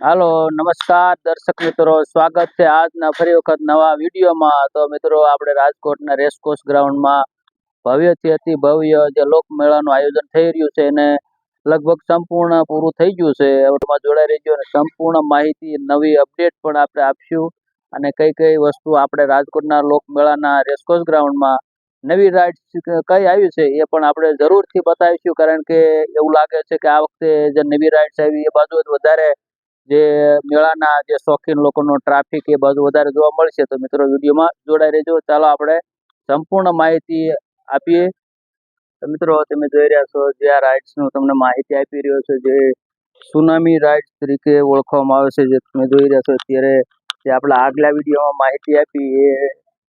હાલો, નમસ્કાર દર્શક મિત્રો, સ્વાગત છે આજના ફરી વખત નવા વિડીયોમાં. તો મિત્રો, આપણે રાજકોટના રેસકોર્સ ગ્રાઉન્ડમાં ભવ્યથી અતિ ભવ્ય જે લોકમેળાનું આયોજન થઈ રહ્યું છે એને લગભગ સંપૂર્ણ પૂરું થઈ ગયું છે. એમાં જોડાઈ રહેજો અને સંપૂર્ણ માહિતી, નવી અપડેટ પણ આપણે આપશું. અને કઈ કઈ વસ્તુ આપણે રાજકોટના લોકમેળાના રેસકોર્સ ગ્રાઉન્ડમાં નવી રાઇડ્સ કઈ આવી છે એ પણ આપણે જરૂરથી બતાવીશું. કારણ કે એવું લાગે છે કે આ વખતે જે નવી રાઇડ્સ આવી એ બાજુ વધારે જે મેળાના જે શોખીન લોકોનો ટ્રાફિક એ બાજુ વધારે જોવા મળશે તો મિત્રો વિડીયોમાં જોડાઈ રહેજો. ચાલો આપણે સંપૂર્ણ માહિતી આપીએ. તો મિત્રો તમે જોઈ રહ્યા છો જે આ રાઇડ્સનું તમને માહિતી આપી રહ્યો છે જે સુનામી રાઇડ્સ તરીકે ઓળખવામાં આવે છે જે તમે જોઈ રહ્યા છો. અત્યારે જે આપણે આગલા વિડીયોમાં માહિતી આપી એ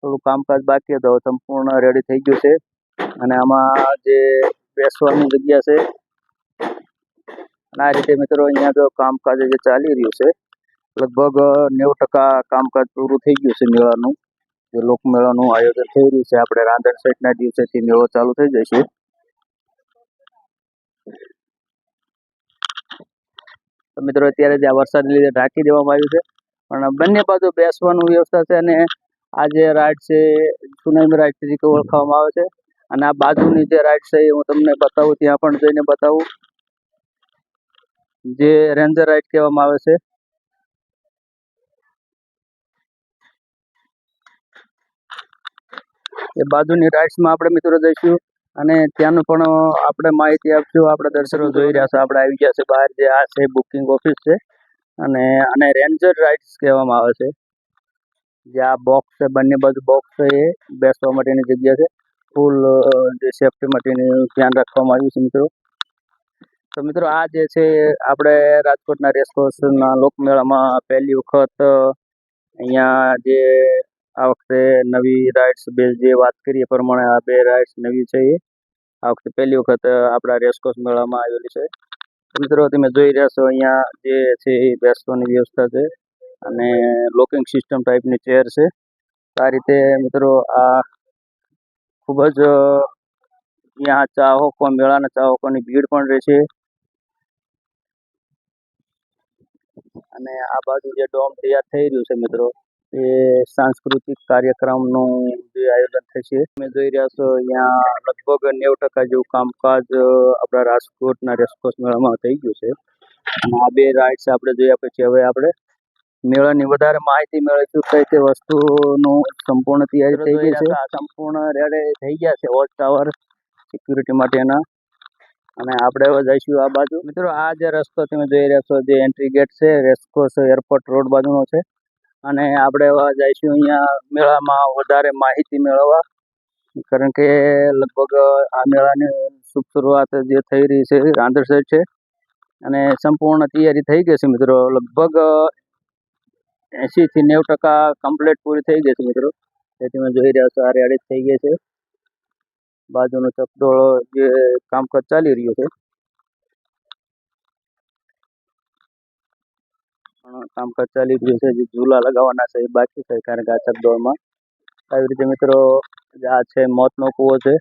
થોડું કામકાજ બાકી હતું. સંપૂર્ણ રેડી થઈ ગયું છે. અને આમાં જે બેસવાની જગ્યા છે અને આ રીતે મિત્રો અહીંયા જો કામકાજ જે ચાલી રહ્યું છે, લગભગ નેવું ટકા કામકાજ પૂરું થઈ ગયું છે મેળાનું. જે લોકમેળાનું આયોજન થઈ રહ્યું છે, આપણે રાંધણ સાઈડના દિવસેથી મેળો ચાલુ થઈ જશે મિત્રો અત્યારે જે આ વરસાદને લીધે ઢાંકી દેવામાં આવ્યું છે, પણ બંને બાજુ બેસવાનું વ્યવસ્થા છે અને આ જે રાઈડ છે, સુનામી રાઈડ તરીકે ઓળખવામાં આવે છે. અને આ બાજુની જે રાઈડ છે એ હું તમને બતાવું, ત્યાં પણ જઈને બતાવું. જે રેન્જર રાઇડ કહેવામાં આવે છે. એ બાજુની રાઇડ્સમાં આપણે મિત્રો જઈશું અને ત્યાંનું પણ આપણે માહિતી આપશું. આપણે દર્શકો જોઈ રહ્યા છે. આપણે આવી ગયા છે બહાર જે આ છે બુકિંગ ઓફિસ છે. અને આને રેન્જર રાઇડ્સ કહેવામાં આવે છે. જે આ બોક્સ છે, બંને બાજુ બોક્સ છે એ બેસવા માટેની જગ્યા છે. ફૂલ જે સેફટી માટેનું ધ્યાન રાખવામાં આવ્યું છે મિત્રો. તો મિત્રો આ જે છે, આપણે રાજકોટના રેસકોર્સના લોકમેળામાં પહેલી વખત અહીંયા જે આ વખતે નવી રાઇડ્સ બે જે વાત કરીએ પ્રમાણે આ બે રાઇડ્સ નવી છે એ. આ વખતે પહેલી વખત આપણા રેસકોર્સ મેળામાં આવેલી છે. મિત્રો તમે જોઈ રહ્યા છો અહીંયા જે છે એ બેસવાની વ્યવસ્થા છે અને લોકિંગ સિસ્ટમ ટાઈપની ચેર છે. આ રીતે મિત્રો આ ખૂબ જ અહીંયા ચાહકો, મેળાના ચાહકોની ભીડ પણ રહે છે. અને આ બાજુ જે ડોમ તૈયાર થઈ રહ્યું છે મિત્રો એ સાંસ્કૃતિક કાર્યક્રમનું જે આયોજન થશે તમે જોઈ રહ્યા છો અહીંયા લગભગ નેવું ટકા જેવું કામકાજ આપણા રાજકોટના રેસકોર્સ મેળામાં થઈ ગયું છે. અને આ બે રાઇડ્સ આપણે જોયા છે હવે આપણે મેળાની વધારે માહિતી મેળવીશું કઈ તે વસ્તુનું સંપૂર્ણ તૈયારી થઈ ગઈ છે. સંપૂર્ણ રેડે થઈ ગયા છે વોચ ટાવર સિક્યુરિટી માટેના. અને આપણે હવે જઈશું આ બાજુ. મિત્રો, આ જે રસ્તો તમે જોઈ રહ્યા છો, જે એન્ટ્રી ગેટ છે રેસકોર્સ એરપોર્ટ રોડ બાજુનો છે. અને આપણે હવે જઈશું અહીંયા મેળામાં વધારે માહિતી મેળવવા. કારણ કે લગભગ આ મેળાની શુભ શરૂઆત જે થઈ રહી છે રાંધણ સાઈડ છે. અને સંપૂર્ણ તૈયારી થઈ ગઈ છે, મિત્રો. લગભગ એંશીથી નેવું ટકા કમ્પ્લીટ પૂરી થઈ ગઈ છે, મિત્રો. એ તમે જોઈ રહ્યા છો, આ રેડી થઈ ગઈ છે. બાજુનો ચકડોળો જે કામકાજ ચાલી રહ્યું છે. કામકાજ ચાલી રહ્યું છે, જે ઝૂલા લગાવવાના છે, એ બાકી છે, કારણ કે આ ચકડોળમાં. આવી રીતે મિત્રો આ છે, મોતનો કૂવો છે.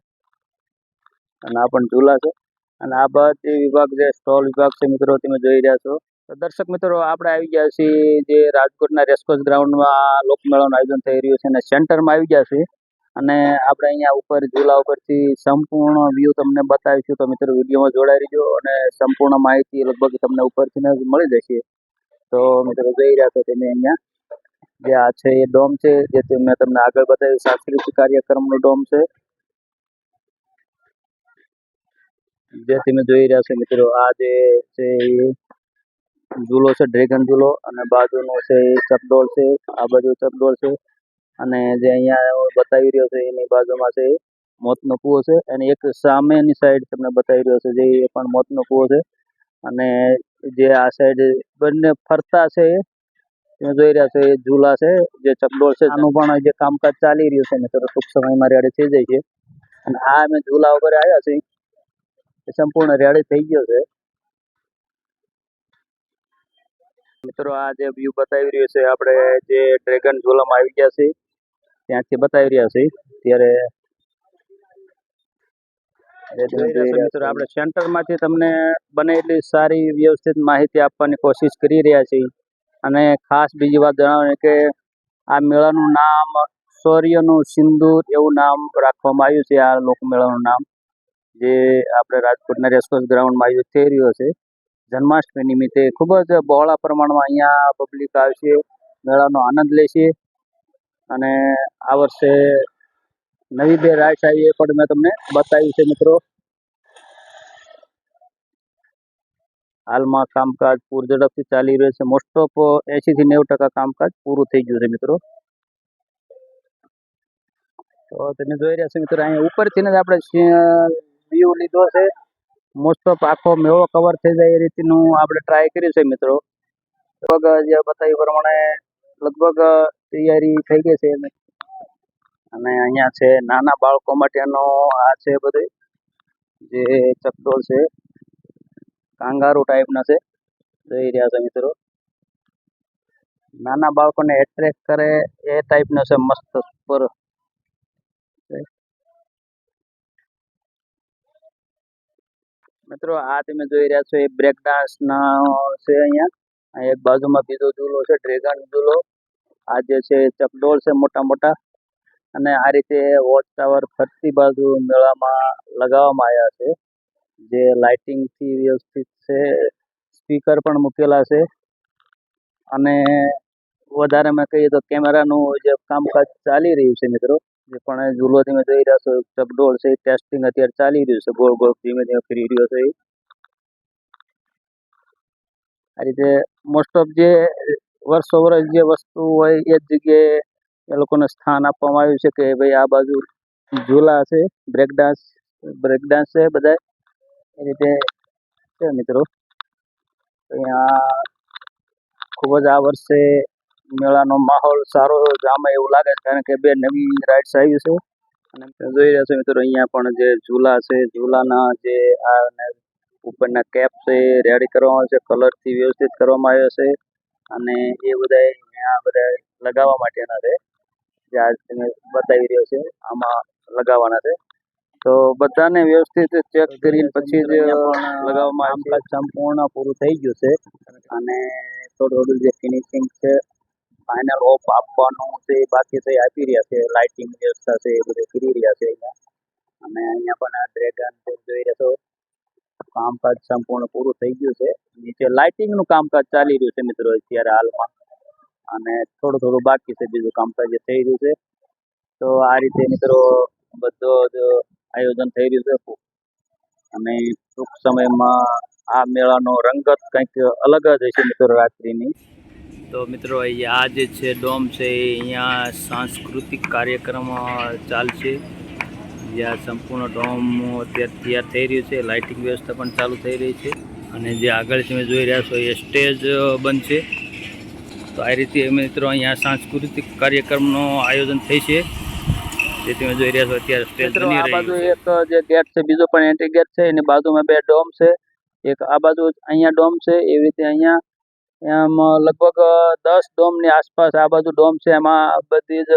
અને આ પણ ઝૂલા છે. અને આ બધી વિભાગ જે સ્ટોલ વિભાગ છે મિત્રો, તમે જોઈ રહ્યા છો. દર્શક મિત્રો, આપણે આવી ગયા છીએ જે રાજકોટના રેસકોર્સ ગ્રાઉન્ડમાં લોકમેળાનું આયોજન થઈ રહ્યું છે અને સેન્ટરમાં આવી ગયા છીએ. અને આપણે અહીંયા ઉપર, ઝૂલા ઉપરથી સંપૂર્ણ વ્યૂ તમને બતાવીશું. તો મિત્રો, વિડીયોમાં જોડાઈ રહીજો અને સંપૂર્ણ માહિતી લગભગ તમને ઉપરથી મળી જશે. તો મિત્રો, જોઈ રહ્યા છો તમે અહીંયા. જે આ છે, એ ડોમ છે. જે મેં તમને આગળ બતાવ્યું, સાંસ્કૃતિક કાર્યક્રમનો ડોમ છે. જે તમે જોઈ રહ્યા છો મિત્રો, આ જે છે, એ ઝૂલો છે, ડ્રેગન ઝૂલો. અને બાજુનો છે એ ચપડોળ છે. આ બાજુ ચપડોળ છે. અને જે અહીંયા બતાવી રહ્યો છે, એની બાજુમાં છે મોતનો કૂવો છે. અને એક સામેની સાઈડ તમને બતાવી રહ્યો છે, જે એ પણ મોતનો કૂવો છે. અને જે આ સાઈડ બંને ફરતા છે, તમે જોઈ રહ્યા છો, એ ઝૂલા છે, જે ચકડોળ છે. આનું પણ જે કામકાજ ચાલી રહ્યું છે, મિત્રો, ટૂંક સમયમાં રેડી થઈ જાય છે. અને આ અમે ઝૂલા ઉપર આવ્યા છીએ. એ સંપૂર્ણ રેડી થઈ ગયો છે. મિત્રો, આ જે વ્યૂ બતાવી રહ્યો છે, આપણે જે ડ્રેગન ઝૂલામાં આવી ગયા છીએ. ત્યાંથી બતાવી રહ્યા છીએ. ત્યારે આપણે સેન્ટરમાંથી મિત્રો આપણે સેન્ટરમાંથી તમને બને એટલી સારી વ્યવસ્થિત માહિતી આપવાની કોશિશ કરી રહ્યા છીએ. અને ખાસ બીજી વાત જણાવવાની કે આ મેળાનું નામ શૌર્યનું સિંદૂર એવું નામ રાખવામાં આવ્યું છે આ લોકમેળાનું નામ જે આપણે રાજકોટના રેસકોર્સ ગ્રાઉન્ડમાં આયોજિત થઈ રહ્યો છે. જન્માષ્ટમી નિમિત્તે ખૂબ જ બહોળા પ્રમાણમાં અહીંયા પબ્લિક આવશે મેળાનો આનંદ લેશે અને આ વર્ષે નવી બે રાયશાહી એ પણ મેં તમને બતાવ્યું છે મિત્રો. હાલમાં કામકાજ પૂર ઝડપથી ચાલી રહ્યું છે. મોસ્ટ ઓફ એસી થી નેવું ટકા કામકાજ પૂરું થઈ ગયું છે મિત્રો. તો તમે જોઈ રહ્યા છો મિત્રો, અહીંયા ઉપરથી જ આપણે વ્યૂ લીધો છે. મોસ્ટ ઓફ આખો મેળો કવર થઈ જાય એ રીતનું આપણે ટ્રાય કર્યું છે મિત્રો. લગભગ જે બતાવ્યું પ્રમાણે લગભગ તૈયારી થઈ ગઈ છે અને અહીંયા છે નાના બાળકો માટેનો આ છે બધે, જે ચકડોળ છે, કાંગારો ટાઈપના છે. જોઈ રહ્યા છે મિત્રો. નાના બાળકોને એટ્રેક્ટ કરે એ ટાઈપનો છે મસ્ત સુપર મિત્રો, આ તમે જોઈ રહ્યા છો, એ બ્રેક ડાન્સ ના છે અહીંયા. અહીં એક બાજુમાં બીજો ઝૂલો છે ડ્રેગન ઝૂલો. આ જે છે, ચકડોળ છે મોટા મોટા. અને આ રીતે વોચ ટાવર ફરતી બાજુ મેળામાં લગાવવામાં આવ્યા છે. જે લાઇટિંગથી વ્યવસ્થિત છે. સ્પીકર પણ મૂકેલા છે. અને વધારેમાં કહીએ તો કેમેરાનું જે કામકાજ ચાલી રહ્યું છે મિત્રો. જે પણ ઝૂલો તમે જોઈ રહ્યા છો, ચકડોળ છે ટેસ્ટિંગ અત્યારે ચાલી રહ્યું છે. ગોળ ગોળ ધીમે ધીમે ફરી રહ્યો છે. આ રીતે મોસ્ટ ઓફ જે વર્ષો વર્ષ જે વસ્તુ હોય એ જ જગ્યાએ એ લોકોને સ્થાન આપવામાં આવ્યું છે કે ભાઈ આ બાજુ ઝૂલા છે બ્રેક ડાન્સ બ્રેક ડાન્સ છે બધા એ રીતે છે મિત્રો. અહીંયા ખૂબ જ આ વર્ષે મેળાનો માહોલ સારો જામે એવું લાગે છે, કારણ કે બે નવી રાઇડ્સ આવી છે. અને જોઈ રહ્યા છો મિત્રો, અહીંયા પણ જે ઝૂલા છે, ઝૂલાના જે આ ઉપરના કેપ છે રેડી કરવામાં આવે છે કલરથી વ્યવસ્થિત કરવામાં આવ્યો છે. અને એ બધા અહીંયા બધા લગાવવા માટેના છે. જે આજ તમે બતાવી રહ્યો છે આમાં લગાવવાના છે. તો બધાને વ્યવસ્થિત ચેક કરીને પછી જ લગાવવામાં કામકાજ સંપૂર્ણ પૂરું થઈ ગયું છે. અને થોડું થોડું જે ફિનિશિંગ છે ફાઇનલ ઓફ આપવાનું છે બાકી થઈ આપી રહ્યા છે. લાઇટિંગ વ્યવસ્થા છે એ બધું કરી રહ્યા છે અહીંયા. અને અહીંયા પણ આ ડ્રેગન જોઈ રહ્યા છો. કામકાજ સંપૂર્ણ પૂરું થઈ ગયું છે. નીચે લાઇટિંગનું કામકાજ ચાલી રહ્યું છે મિત્રો અત્યારે હાલમાં. અને થોડું થોડું બાકી છે બીજું કામકાજ થઈ રહ્યું છે. તો આ રીતે મિત્રો બધો જ આયોજન થઈ રહ્યું છે. અને ટૂંક સમયમાં આ મેળાનો રંગત કંઈક અલગ જ હશે મિત્રો રાત્રિની. તો મિત્રો આ જે છે ડોમ છે અહીંયા સાંસ્કૃતિક કાર્યક્રમ ચાલશે. જ્યાં સંપૂર્ણ ડોમ અત્યારે તૈયાર થઈ રહ્યું છે લાઇટિંગ વ્યવસ્થા પણ ચાલુ થઈ રહી છે અને જે આગળ તમે જોઈ રહ્યા છો એ સ્ટેજ બનશે તો આ રીતે મિત્રો અહીંયા સાંસ્કૃતિક કાર્યક્રમનો આયોજન થઈ છે. જે તમે જોઈ રહ્યા છો અત્યારે સ્ટેજ બની છે. એક જે ગેટ છે બીજો પણ એન્ટ્રી ગેટ છે એની બાજુમાં બે ડોમ છે. એક આ બાજુ અહીંયા ડોમ છે એવી રીતે અહીંયા એમ લગભગ દસ ડોમની આસપાસ આ બાજુ ડોમ છે. એમાં બધી જ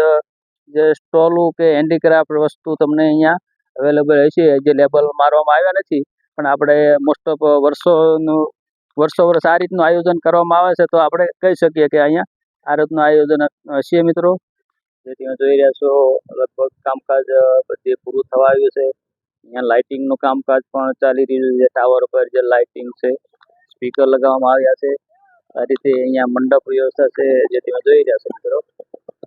જે સ્ટોલું કે હેન્ડીક્રાફ્ટ વસ્તુ તમને અહીંયા અવેલેબલ હશે જે લેબલ મારવામાં આવ્યા નથી, પણ આપણે મોસ્ટ ઓફ વર્ષોનું, વર્ષો વર્ષ આ રીતનું આયોજન કરવામાં આવે છે, તો આપણે કહી શકીએ કે અહીંયા આ રીતનું આયોજન હશે મિત્રો. જે તમે જોઈ રહ્યા છો, લગભગ કામકાજ બધે પૂરું થવા આવ્યું છે. અહીંયા લાઇટિંગનું કામકાજ પણ ચાલી રહ્યું છે ટાવર પર જે લાઇટિંગ છે સ્પીકર લગાવવામાં આવ્યા છે. આ રીતે અહીંયા મંડપ વ્યવસ્થા છે જે તમે જોઈ રહ્યા છો મિત્રો.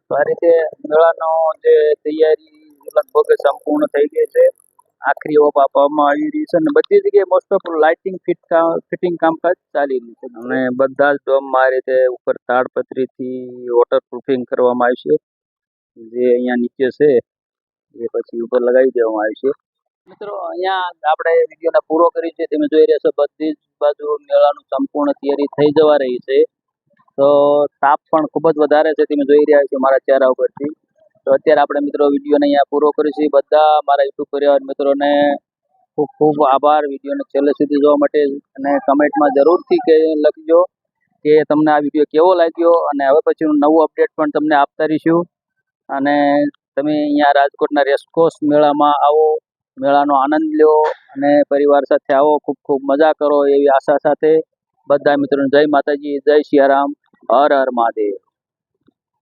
તો આ રીતે મેળાનો જે તૈયારી લગભગ સંપૂર્ણ થઈ ગઈ છે. આખરી ઓપ આપવામાં આવી રહી છે અને બધી જગ્યાએ most of lighting fit fitting કામકાજ ચાલી રહ્યું છે. અને બધા જ ડોમમાં આ રીતે ઉપર તાડપત્રીથી વોટરપ્રૂફિંગ કરવામાં આવશે જે અહીંયા નીચે છે, એ પછી ઉપર લગાવી દેવામાં આવી છે. મિત્રો, અહીંયા આપણે વિડીયોને પૂરો કરી છે. તમે જોઈ રહ્યા છો બધી જ બાજુ મેળાનું સંપૂર્ણ તૈયારી થઈ જવા રહી છે. તો તાપ પણ ખૂબ જ વધારે છે, તમે જોઈ રહ્યા છો મારા ચહેરા ઉપરથી. તો અત્યારે આપણે મિત્રો વિડીયોને અહીંયા પૂરો કરીશું. બધા મારા યુટ્યુબ પરિવાર મિત્રોને ખૂબ ખૂબ આભાર. વિડીયોને છેલ્લે સુધી જોવા માટે અને કમેન્ટમાં જરૂરથી કે લખજો કે તમને આ વીડિયો કેવો લાગ્યો અને હવે પછીનું નવું અપડેટ પણ તમને આપતા રહીશું. અને તમે અહીંયા રાજકોટના રેસકોર્સ મેળામાં આવો, મેળાનો આનંદ લ્યો અને પરિવાર સાથે આવો. ખૂબ ખૂબ મજા કરો એવી આશા સાથે. બધા મિત્રોને જય માતાજી, જય સિયારામ હર હર મહાદેવ.